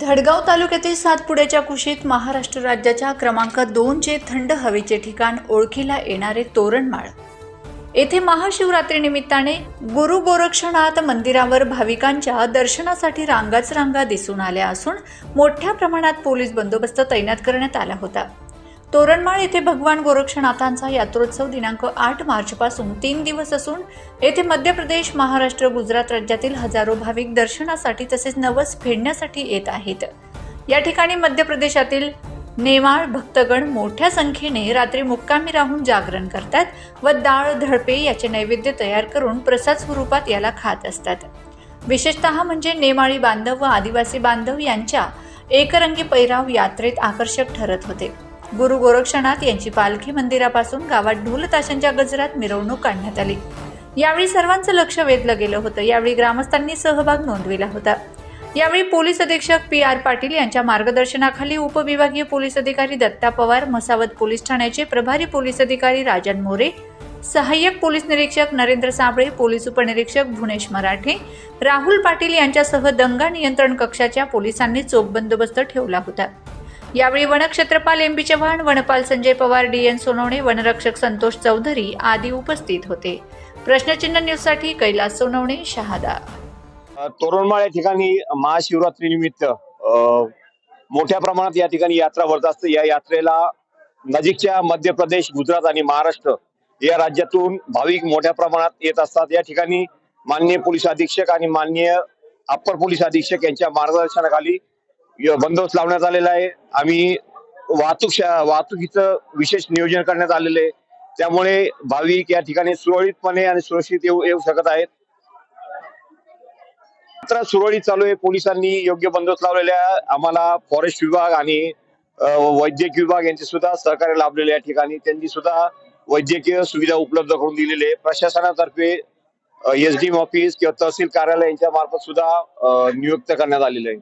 धडगाव तालुक्यातील सातपुड्याच्या कुशीत महाराष्ट्र राज्याच्या क्रमांक दोनचे थंड हवेचे ठिकाण ओळखीला येणारे तोरणमाळ. येथे महाशिवरात्री निमित्ताने गुरु गोरक्षनाथ मंदिरावर भाविकांच्या दर्शनासाठी रांगाच रांगा दिसून आल्या असून मोठ्या प्रमाणात पोलीस बंदोबस्त तैनात करण्यात आला होता. तोरणमाळ येथे भगवान गोरक्षनाथांचा यात्रोत्सव दिनांक आठ मार्चपासून तीन दिवस असून येथे मध्य प्रदेश महाराष्ट्र गुजरात राज्यातील हजारो भाविक दर्शनासाठी तसेच नवस फेडण्यासाठी येत आहेत. या ठिकाणी मध्य प्रदेशातील नेमाळ भक्तगण मोठ्या संख्येने रात्री मुक्कामी राहून जागरण करतात व डाळ धडपे याचे नैवेद्य तयार करून प्रसाद स्वरूपात याला खात असतात. विशेषतः म्हणजे नेमाळी बांधव व आदिवासी बांधव यांच्या एकरंगी पैराव यात्रेत आकर्षक ठरत होते. गुरु गोरक्षनाथ यांची पालखी मंदिरापासून गावात ढोल ताशांच्या गजरात मिरवणूक काढण्यात आली. यावेळी सर्वांचं लक्ष वेधलं गेलं होतं. यावेळी ग्रामस्थांनी सहभाग नोंदविला होता. यावेळी पोलीस अधीक्षक पी आर पाटील यांच्या मार्गदर्शनाखाली उपविभागीय पोलीस अधिकारी दत्ता पवार मसावत पोलीस ठाण्याचे प्रभारी पोलीस अधिकारी राजन मोरे सहाय्यक पोलीस निरीक्षक नरेंद्र साबळे पोलीस उपनिरीक्षक भुनेश मराठे राहुल पाटील यांच्यासह दंगा नियंत्रण कक्षाच्या पोलिसांनी चोख बंदोबस्त ठेवला होता. यावेळी वनक्षेत्रपाल एम बी चव्हाण वनपाल संजय पवार डी एन सोनवणे वनरक्षक संतोष चौधरी आदी उपस्थित होते. प्रश्नचिन्ह न्यूजसाठी कैलास सोनवणे शहादा. तोरणमाळ या ठिकाणी महाशिवरात्री निमित्त मोठ्या प्रमाणात या ठिकाणी यात्रा भरत असते. या यात्रेला नजीकच्या मध्य प्रदेश गुजरात आणि महाराष्ट्र या राज्यातून भाविक मोठ्या प्रमाणात येत असतात. या ठिकाणी माननीय पोलीस अधीक्षक आणि माननीय अप्पर पोलीस अधीक्षक यांच्या मार्गदर्शनाखाली बंदोबस्त लावण्यात आलेला आहे. आम्ही वाहतूक वाहतुकीचं विशेष नियोजन करण्यात आलेलं आहे. त्यामुळे भाविक या ठिकाणी सुरळीतपणे आणि सुरक्षित येऊ येऊ शकत आहेत. यात्रा सुरळीत चालू आहे. पोलिसांनी योग्य बंदोबस्त लावलेल्या आम्हाला फॉरेस्ट विभाग आणि वैद्यकीय विभाग यांचे सुद्धा सहकार्य लाभलेले या ठिकाणी. त्यांनी सुद्धा वैद्यकीय सुविधा उपलब्ध करून दिलेली आहे. प्रशासनातर्फे एस डी ऑफिस किंवा तहसील कार्यालय यांच्या मार्फत सुद्धा नियुक्त करण्यात आलेलं आहे.